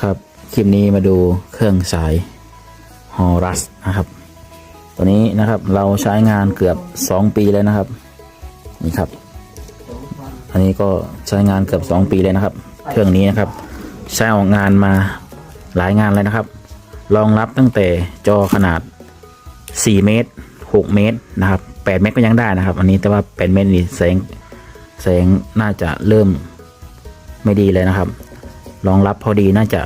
ครับคลิปนี้มาดูเครื่องสายฮอรัสนะครับ ตัวนี้นะครับเราใช้งานเกือบ 2 ปีเลยนะครับ นี่ครับ อันนี้ก็ใช้งานเกือบ 2 ปีเลยนะครับ เครื่องนี้นะครับ ใช้ออกงานมาหลายงานเลยนะครับ รองรับตั้งแต่จอขนาด 4 เมตร 6 เมตรนะครับ 8 เมตรก็ยังได้นะครับ อันนี้แต่ว่า8เมตรนี่แสงแสงน่าจะเริ่มไม่ดีเลยนะครับ รองรับพอดีน่าจะ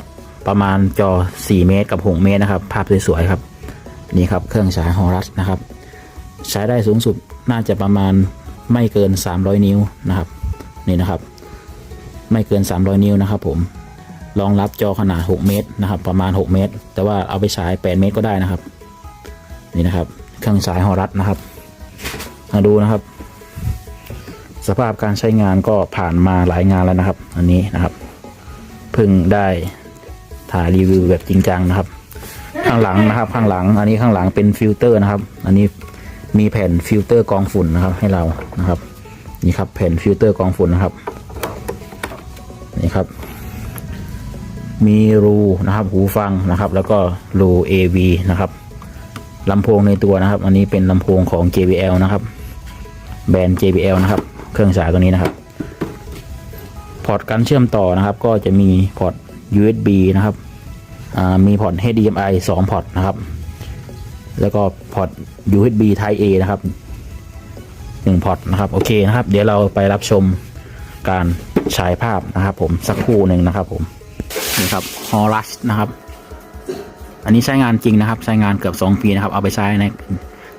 ประมาณจอ 4 เมตรกับ 6 เมตรนะครับ ภาพสวยๆครับ นี่ครับเครื่องฉายฮอรัสนะครับ ใช้ได้สูงสุดน่าจะประมาณไม่เกิน 300 นิ้วนะครับ นี่นะครับ ไม่เกิน 300 นิ้วนะครับ ผมรองรับจอขนาด 6 เมตรนะครับ ประมาณ 6 เมตร แต่ว่าเอาไปฉาย 8 เมตรก็ได้นะครับ นี่นะครับ เครื่องฉายฮอรัสนะครับมาดูนะครับ สภาพการใช้งานก็ผ่านมาหลายงานแล้วนะครับ อันนี้นะครับ เพิ่งได้ถ่ายรีวิวแบบจริงจังนะครับ ข้างหลังนะครับ ข้างหลัง อันนี้ข้างหลังเป็นฟิลเตอร์นะครับ อันนี้มีแผ่นฟิลเตอร์กองฝุ่นนะครับ ให้เรานะครับ นี่ครับแผ่นฟิลเตอร์กองฝุ่นนะครับนี่ครับ มีรูนะครับ หูฟังนะครับ แล้วก็รู AV นะครับลำโพงในตัวนะครับ อันนี้เป็นลำโพงของ JBL นะครับ แบรนด์ JBL นะครับ เครื่องฉายตัวนี้นะครับ พอร์ตการเชื่อมต่อนะครับ ก็จะมีพอร์ต USB นะครับมีพอร์ต HDMI 2 พอร์ตนะครับ แล้วก็พอร์ต USB Type A นะครับ1พอร์ตนะครับ โอเคนะครับ เดี๋ยวเราไปรับชมการฉายภาพนะครับ ผมสักครู่หนึ่งนะครับ ผมนี่ครับฮอรัสนะครับ อันนี้ใช้งานจริงนะครับ ใช้งานเกือบ 2 ปีนะครับ เอาไปใช้ใน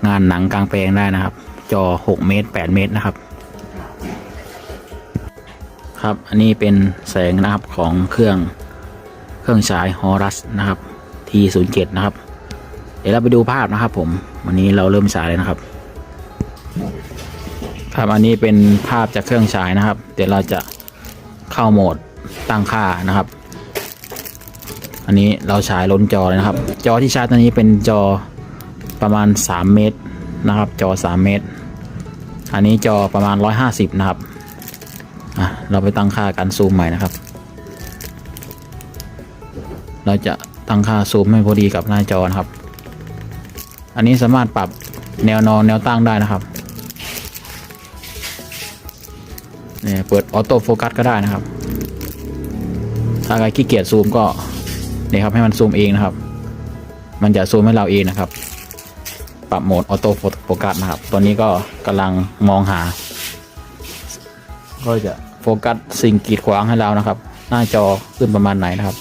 งานหนังกลางแปลงได้นะครับ จอ 6 เมตร 8 เมตรนะครับ ครับ อันนี้เป็นแสงนะครับของเครื่องเครื่องฉายฮอรัสนะครับ T07 นะครับ เดี๋ยวเราไปดูภาพนะครับ ผม วันนี้เราเริ่มฉายเลยนะครับ ครับอันนี้เป็นภาพจากเครื่องฉายนะครับ เดี๋ยวเราจะเข้าโหมดตั้งค่านะครับ อันนี้เราฉายล้นจอเลยนะครับ จอที่ชาร์จตัวนี้เป็นจอประมาณ 3 เมตรนะครับ จอ 3 เมตร อันนี้จอประมาณ 150 นะครับ อะเราไปตั้งค่าการซูมใหม่นะครับ เราจะตั้งค่าซูมให้พอดีกับหน้าจอนะครับ อันนี้สามารถปรับแนวนอนแนวตั้งได้นะครับเนี่ยเปิดออโต้โฟกัสก็ได้นะครับ ถ้าใครขี้เกียจซูมก็เนี่ยครับให้มันซูมเองนะครับ มันจะซูมให้เราเองนะครับ ปรับโหมดออโต้โฟกัสนะครับ ตอนนี้ก็กำลังมองหา ก็จะโฟกัสสิ่งกีดขวางให้เรานะครับ หน้าจอขึ้นประมาณไหนนะครับ